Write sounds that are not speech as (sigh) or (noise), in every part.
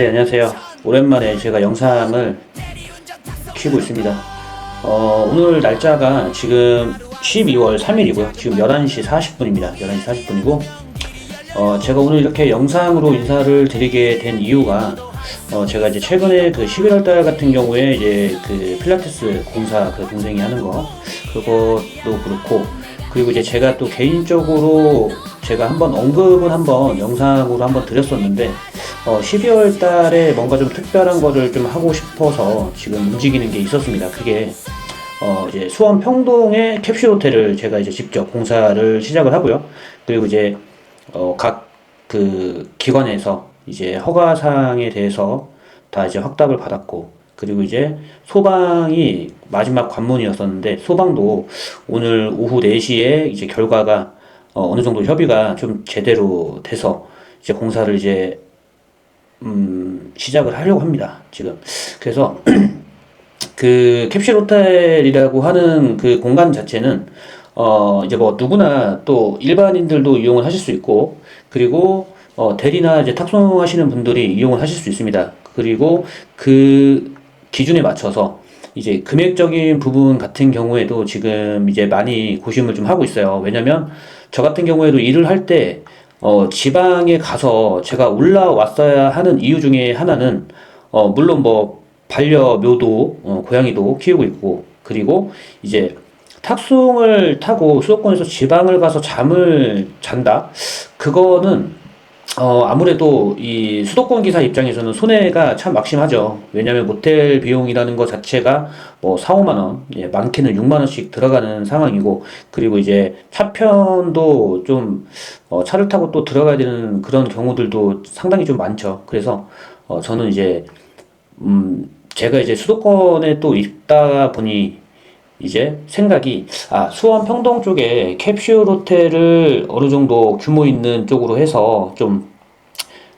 네, 안녕하세요. 오랜만에 제가 영상을 키우고 있습니다. 어, 오늘 날짜가 지금 12월 3일이고요. 지금 11시 40분입니다. 11시 40분이고, 어, 제가 오늘 이렇게 영상으로 인사를 드리게 된 이유가, 어, 제가 이제 최근에 그 11월 달 같은 경우에 이제 그 필라테스 공사 그 동생이 하는 거, 그것도 그렇고, 그리고 이제 제가 또 개인적으로 제가 한번 언급은 한번 영상으로 한번 드렸었는데, 어, 12월 달에 뭔가 좀 특별한 거를 좀 하고 싶어서 지금 움직이는 게 있었습니다. 그게, 어, 이제 수원 평동의 캡슐 호텔을 제가 이제 직접 공사를 시작을 하고요. 그리고 이제, 어, 각 그 기관에서 이제 허가사항에 대해서 다 이제 확답을 받았고, 그리고 이제 소방이 마지막 관문이었었는데, 소방도 오늘 오후 4시에 이제 결과가 어, 어느 정도 협의가 좀 제대로 돼서 이제 공사를 이제 음, 시작을 하려고 합니다. 지금. 그래서 (clears throat) 그 캡슐 호텔이라고 하는 그 공간 자체는 어 이제 뭐 누구나 또 일반인들도 이용을 하실 수 있고 그리고 어 대리나 이제 탁송하시는 분들이 이용을 하실 수 있습니다. 그리고 그 기준에 맞춰서 이제 금액적인 부분 같은 경우에도 지금 이제 많이 고심을 좀 하고 있어요. 왜냐면 저 같은 경우에도 일을 할때 어 지방에 가서 제가 올라왔어야 하는 이유 중에 하나는 어 물론 뭐 반려묘도 어, 고양이도 키우고 있고 그리고 이제 탁송을 타고 수도권에서 지방을 가서 잠을 잔다? 그거는 어 아무래도 이 수도권 기사 입장에서는 손해가 참 막심하죠. 왜냐면 모텔 비용이라는 것 자체가 뭐 4, 5만 원 예, 많게는 6만 원씩 들어가는 상황이고 그리고 이제 차편도 좀 어, 차를 타고 또 들어가야 되는 그런 경우들도 상당히 좀 많죠. 그래서 어, 저는 이제 음, 제가 이제 수도권에 또 있다 보니 이제 생각이 아 수원 평동 쪽에 캡슐 호텔을 어느 정도 규모 있는 쪽으로 해서 좀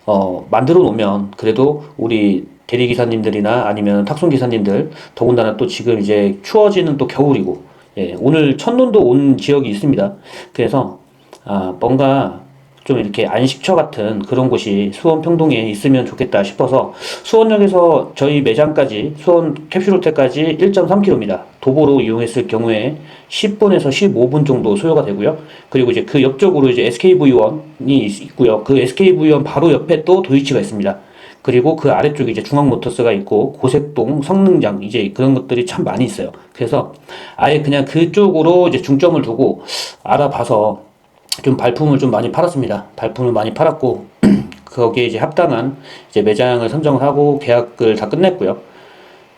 어, 만들어 놓으면 그래도 우리 대리기사님들이나 아니면 탁송기사님들 더군다나 또 지금 이제 추워지는 또 겨울이고 예, 오늘 첫눈도 온 지역이 있습니다. 그래서 아, 뭔가 좀 이렇게 안식처 같은 그런 곳이 수원 평동에 있으면 좋겠다 싶어서 수원역에서 저희 매장까지 수원 캡슐 호텔까지 1.3km입니다. 도보로 이용했을 경우에 10분에서 15분 정도 소요가 되고요. 그리고 이제 그 옆쪽으로 이제 SKV1이 있고요. 그 SKV1 바로 옆에 또 도이치가 있습니다. 그리고 그 아래쪽에 이제 중앙모터스가 있고 고색동, 성능장 이제 그런 것들이 참 많이 있어요. 그래서 아예 그냥 그쪽으로 이제 중점을 두고 알아봐서 좀 발품을 좀 많이 팔았습니다. 발품을 많이 팔았고 (clears throat) 거기에 이제 합당한 이제 매장을 선정하고 계약을 다 끝냈고요.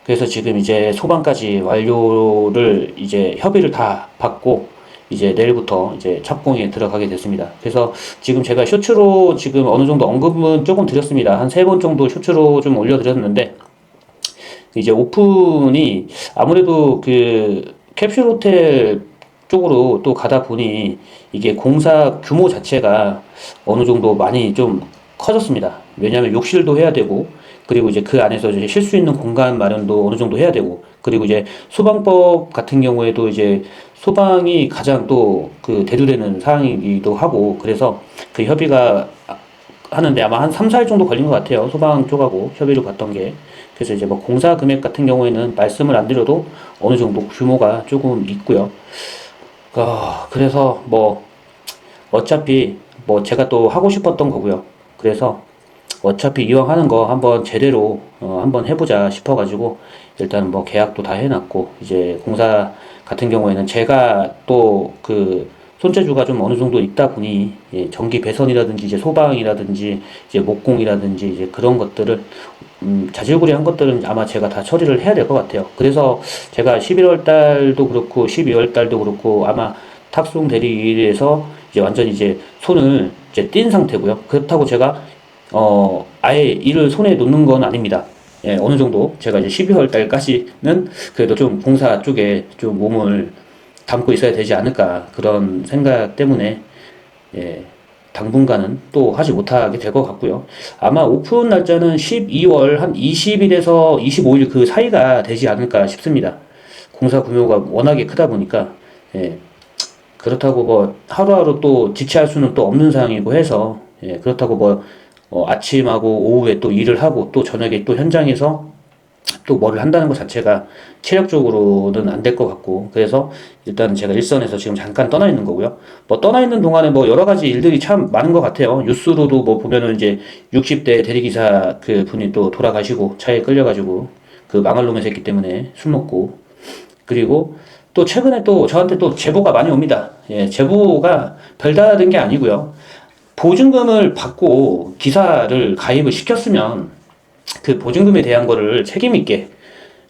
그래서 지금 이제 소방까지 완료를 이제 협의를 다 받고 이제 내일부터 이제 착공에 들어가게 됐습니다. 그래서 지금 제가 쇼츠로 지금 어느 정도 언급은 조금 드렸습니다. 한 세 번 정도 쇼츠로 좀 올려드렸는데 이제 오픈이 아무래도 그 캡슐 호텔 쪽으로 또 가다 보니 이게 공사 규모 자체가 어느 정도 많이 좀 커졌습니다. 왜냐하면 욕실도 해야 되고 그리고 이제 그 안에서 이제 쉴 수 있는 공간 마련도 어느 정도 해야 되고 그리고 이제 소방법 같은 경우에도 이제 소방이 가장 또 그 대두되는 사항이기도 하고 그래서 그 협의가 하는데 아마 한 3, 4일 정도 걸린 것 같아요. 소방 쪽하고 협의를 봤던 게. 그래서 이제 뭐 공사 금액 같은 경우에는 말씀을 안 드려도 어느 정도 규모가 조금 있고요. 어, 그래서 뭐 어차피 뭐 제가 또 하고 싶었던 거고요. 그래서 어차피 이왕 하는 거 한번 제대로 어, 한번 해보자 싶어가지고 일단 뭐 계약도 다 해놨고 이제 공사 같은 경우에는 제가 또 그 손재주가 좀 어느 정도 있다 보니 예, 전기 배선이라든지 이제 소방이라든지 이제 목공이라든지 이제 그런 것들을 음, 자질구레한 것들은 아마 제가 다 처리를 해야 될 것 같아요. 그래서 제가 11월 달도 그렇고 12월 달도 그렇고 아마 탁송 대리일에서 이제 완전히 이제 손을 이제 띈 상태고요. 그렇다고 제가 어 아예 일을 손에 놓는 건 아닙니다. 예, 어느 정도 제가 이제 12월 달까지는 그래도 좀 공사 쪽에 좀 몸을 담고 있어야 되지 않을까 그런 생각 때문에 예, 당분간은 또 하지 못하게 될 것 같고요. 아마 오픈 날짜는 12월 한 20일에서 25일 그 사이가 되지 않을까 싶습니다. 공사 규모가 워낙에 크다 보니까 예, 그렇다고 뭐 하루하루 또 지체할 수는 또 없는 상황이고 해서 예, 그렇다고 뭐 어, 아침하고 오후에 또 일을 하고 또 저녁에 또 현장에서 또 뭐를 한다는 것 자체가 체력적으로는 안 될 것 같고 그래서 일단은 제가 일선에서 지금 잠깐 떠나 있는 거고요. 뭐 떠나 있는 동안에 뭐 여러 가지 일들이 참 많은 것 같아요. 뉴스로도 뭐 보면은 이제 60대 대리기사 그 분이 또 돌아가시고 차에 끌려가지고 그 망할 놈의 새끼 때문에 술 먹고 그리고 또 최근에 또 저한테 또 제보가 많이 옵니다. 예, 제보가 별다른 게 아니고요. 보증금을 받고 기사를 가입을 시켰으면 그 보증금에 대한 거를 책임 있게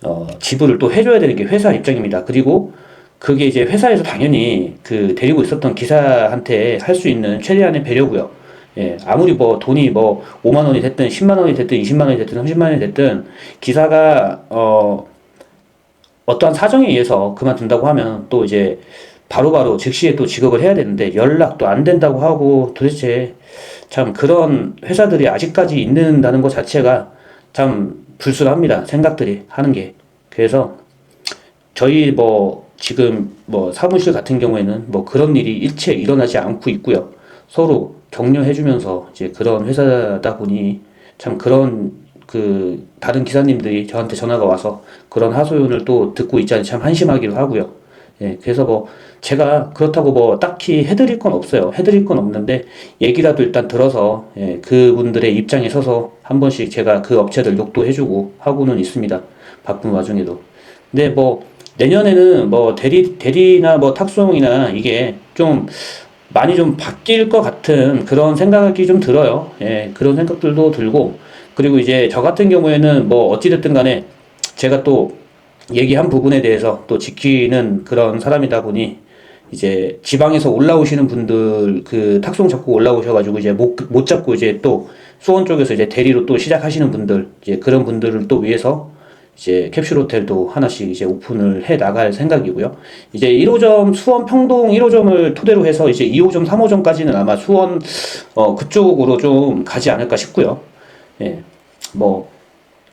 어, 지불을 또 해줘야 되는 게 회사 입장입니다. 그리고 그게 이제 회사에서 당연히 그 데리고 있었던 기사한테 할 수 있는 최대한의 배려고요. 예, 아무리 뭐 돈이 뭐 5만 원이 됐든 10만 원이 됐든 20만 원이 됐든 30만 원이 됐든 기사가 어 어떠한 사정에 의해서 그만둔다고 하면 또 이제 바로바로 즉시에 또 직업을 해야 되는데 연락도 안 된다고 하고 도대체 참 그런 회사들이 아직까지 있는다는 것 자체가 참 불순합니다. 생각들이 하는 게. 그래서 저희 뭐 지금 뭐 사무실 같은 경우에는 뭐 그런 일이 일체 일어나지 않고 있고요. 서로 격려해주면서 이제 그런 회사다 보니 참 그런 그 다른 기사님들이 저한테 전화가 와서 그런 하소연을 또 듣고 있자니 참 한심하기도 하고요. 예, 그래서 뭐 제가 그렇다고 뭐 딱히 해드릴 건 없어요. 해드릴 건 없는데 얘기라도 일단 들어서 예, 그분들의 입장에 서서 한 번씩 제가 그 업체들 욕도 해주고 하고는 있습니다. 바쁜 와중에도. 근데 뭐 내년에는 뭐 대리 대리나 뭐 탁송이나 이게 좀 많이 좀 바뀔 것 같은 그런 생각이 좀 들어요. 예, 그런 생각들도 들고 그리고 이제 저 같은 경우에는 뭐 어찌됐든 간에 제가 또 얘기한 부분에 대해서 또 지키는 그런 사람이다 보니 이제 지방에서 올라오시는 분들 그 탁송 잡고 올라오셔가지고 이제 못, 못 잡고 이제 또 수원 쪽에서 이제 대리로 또 시작하시는 분들 이제 그런 분들을 또 위해서 이제 캡슐 호텔도 하나씩 이제 오픈을 해 나갈 생각이고요. 이제 1호점 수원 평동 1호점을 토대로 해서 이제 2호점 3호점까지는 아마 수원 어 그쪽으로 좀 가지 않을까 싶고요. 예. 뭐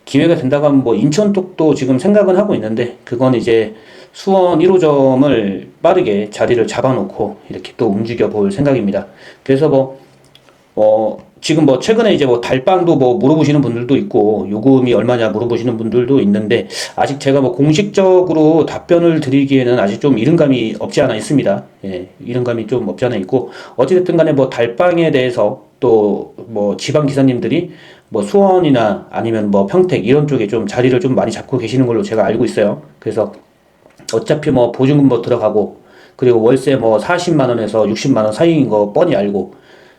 기회가 된다고 하면 뭐 인천 쪽도 지금 생각은 하고 있는데 그건 이제 수원 1호점을 빠르게 자리를 잡아놓고 이렇게 또 움직여 볼 생각입니다. 그래서 뭐, 어, 지금 뭐 최근에 이제 뭐 달빵도 뭐 물어보시는 분들도 있고 요금이 얼마냐 물어보시는 분들도 있는데 아직 제가 뭐 공식적으로 답변을 드리기에는 아직 좀 이른감이 없지 않아 있습니다. 예, 이른감이 좀 없지 않아 있고 어찌됐든 간에 뭐 달빵에 대해서 또 뭐 지방 기사님들이 뭐 수원이나 아니면 뭐 평택 이런 쪽에 좀 자리를 좀 많이 잡고 계시는 걸로 제가 알고 있어요. 그래서 어차피 뭐 보증금 뭐 들어가고 그리고 월세 뭐 40만 원에서 60만 원 사이인 거 뻔히 알고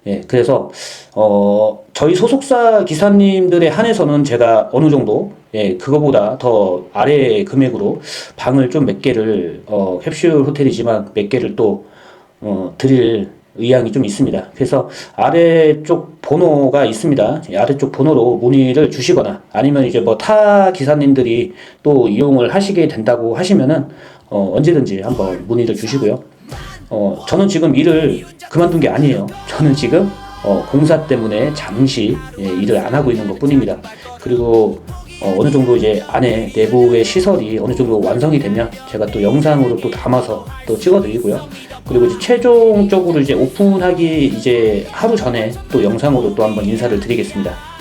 예, 그래서 어 저희 소속사 기사님들에 한해서는 제가 어느 정도 예, 그거보다 더 아래 금액으로 방을 좀 몇 개를 어 캡슐 호텔이지만 몇 개를 또 어, 드릴 의향이 좀 있습니다. 그래서 아래쪽 번호가 있습니다. 이 아래쪽 번호로 문의를 주시거나 아니면 이제 뭐 타 기사님들이 또 이용을 하시게 된다고 하시면은 어, 언제든지 한번 문의를 주시고요. 어, 저는 지금 일을 그만둔 게 아니에요. 저는 지금 어, 공사 때문에 잠시 예, 일을 안 하고 있는 것 뿐입니다. 그리고 어, 어 느 정도 이제 안에 내부의 시설이 어느 정도 완성이 되면 제가 또 영상으로 또 담아서 또 찍어드리고요. 그리고 이제 최종적으로 이제 오픈하기 이제 하루 전에 또 영상으로 또 한번 인사를 드리겠습니다.